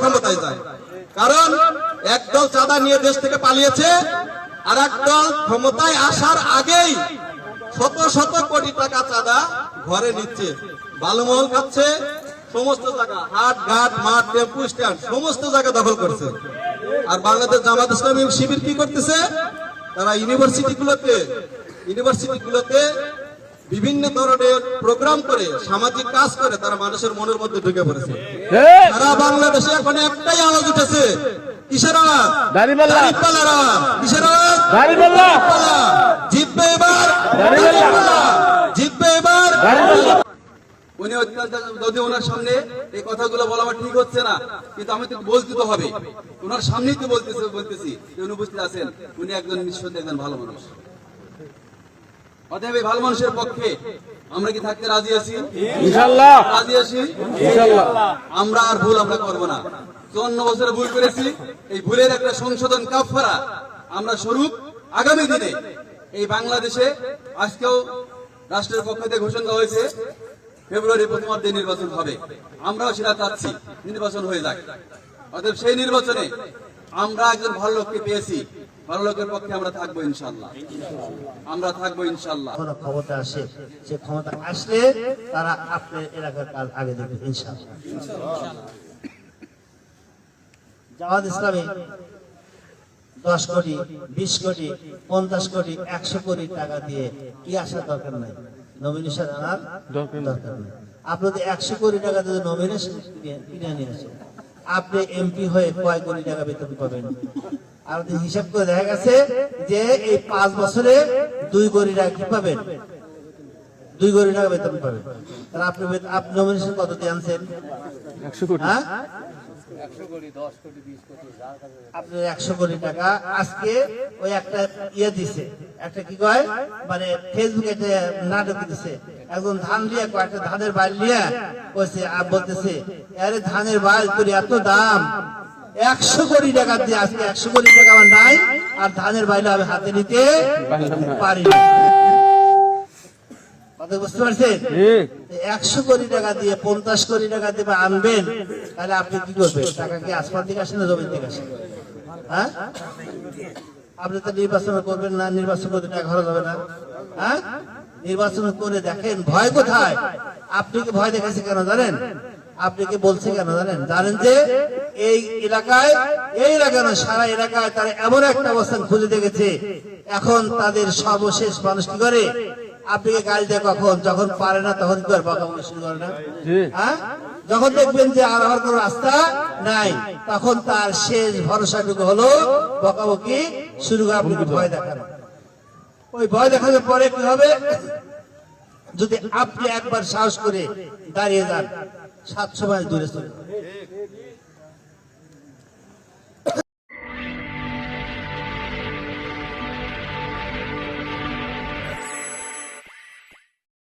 ক্ষমতায় যায়। কারণ একদল চাঁদা নিয়ে দেশ থেকে পালিয়েছে, আর একদল ক্ষমতায় আসার আগেই শত শত কোটি টাকা চাঁদা ঘরে নিচ্ছে। বালুমহল খাচ্ছে সমস্ত জায়গা, হাট, ঘাট, মাঠ, টেম্পু, স্ট্যান্ড, সমস্ত জায়গা দখল করছে। আর বাংলাদেশ জামাত ইসলামী শিবির কি করতেছে? তারা ইউনিভার্সিটি গুলোতে ইউনিভার্সিটি গুলোতে বিভিন্ন ধরনের প্রোগ্রাম করে সামাজিক কাজ করে তারা মানুষের মনের মধ্যে ঢুকে পড়েছে। সারা বাংলাদেশে এখন একটাই আওয়াজ উঠেছে কিসের আওয়াজ দাঁড়িপাল্লার আওয়াজ কিসের আওয়াজ দাঁড়িপাল্লা। দাঁড়িপাল্লা। জিতবে এবার। জিতবে উনি যদি ওনার সামনে এই কথাগুলো বলা আমার ঠিক হচ্ছে না কিন্তু আমি তো বলতে তো হবে। ওনার সামনেই তো বলতেছে বলতেছি। যে উনি উপস্থিত আছেন। উনি একজন নিঃসন্দেহে একজন ভালো মানুষ। অতএব এই ভালো মানুষের পক্ষে আমরা কি থাকতে রাজি আছি? রাজি আছি? আমরা আর ভুল আমরা করব না। চুয়ান্ন বছরে ভুল করেছি এই ভুলের একটা সংশোধন কাফারা আমরা স্বরূপ আগামী দিনে এই বাংলাদেশে আজকেও রাষ্ট্রের পক্ষ থেকে ঘোষণা হয়েছে ফেব্রুয়ারি প্রথমার্ধে নির্বাচন হবে। আমরাও সেটা চাচ্ছি নির্বাচন হয়ে যাক। অতএব সেই নির্বাচনে আমরা একজন ভালো লোককে পেয়েছি ভালো লোকের পক্ষে আমরা থাকব ইনশাল্লাহ আমরা থাকব ইনশাল্লাহ ক্ষমতা আসে সে ক্ষমতা আসলে তারা আপনার এলাকার কাজ আগে দেখবে ইনশাআল্লাহ। জামাত ইসলামী দশ কোটি বিশ কোটি পঞ্চাশ কোটি একশো কোটি টাকা দিয়ে কি আসার দরকার নাই? নমিনেশন আনার দরকার নেই। নেই। আপনি যদি একশো কোটি টাকা যদি নমিনেশন কিনে নিয়ে আসেন আপনি এমপি হয়ে কয় কোটি টাকা বেতন পাবেন? আর হিসাব করে দেখা গেছে যে এই পাঁচ বছরে দুই কোটি টাকা কি পাবেন? দুই কোটি টাকা বেতন পাবেন। তাহলে আপনি আপনি নমিনেশন কত দিয়ে আনছেন? একশো কোটি। হ্যাঁ? আপনি একশো কোটি টাকা আজকে ওই একটা ইয়ে দিছে। একটা কি কয়? মানে ফেসবুকে নাটক দিছে। একজন ধান লিয়ে কয়েকটা ধানের বাইল লিয়ে কইছে আর বলতেছে আরে ধানের বাইল তোর এত দাম একশো কোটি টাকা দিয়ে আজকে একশো কোটি টাকা আমার নাই আর ধানের বাইল আমি হাতে নিতে পারি। বুঝতে পারছেন? একশো কোটি টাকা দিয়ে পঞ্চাশ কোটি টাকা দিয়ে আনবেন তাহলে আপনি কি করবেন? টাকা কি আসমান থেকে আসেন না আসেন হ্যাঁ? আপনি তো নির্বাচন করবেন না নির্বাচন করতে টাকা খরচ হবে না। হ্যাঁ? নির্বাচন করে দেখেন ভয় কোথায়? আপনি কি ভয় দেখাচ্ছে কেন জানেন? আপনি কি বলছে কেন জানেন? জানেন যে এই এলাকায় এই এলাকা না সারা এলাকায় তারা এমন একটা অবস্থান খুঁজে দেখেছে। এখন তাদের সর্বশেষ মানুষ কি করে? আপনি গাড়ি দেয় কখন? যখন পারে না তখন কি বকাবকি শুরু করে না? হ্যাঁ? যখন দেখবেন যে আর আমার কোনো রাস্তা নাই তখন তার শেষ ভরসাটুকু হলো বকাবকি শুরু করে। আপনাকে ভয় দেখানো? ওই ভয় দেখানোর পরে কি হবে? যদি আপনি একবার সাহস করে দাঁড়িয়ে যান সাতশো মাইল দূরে চলে।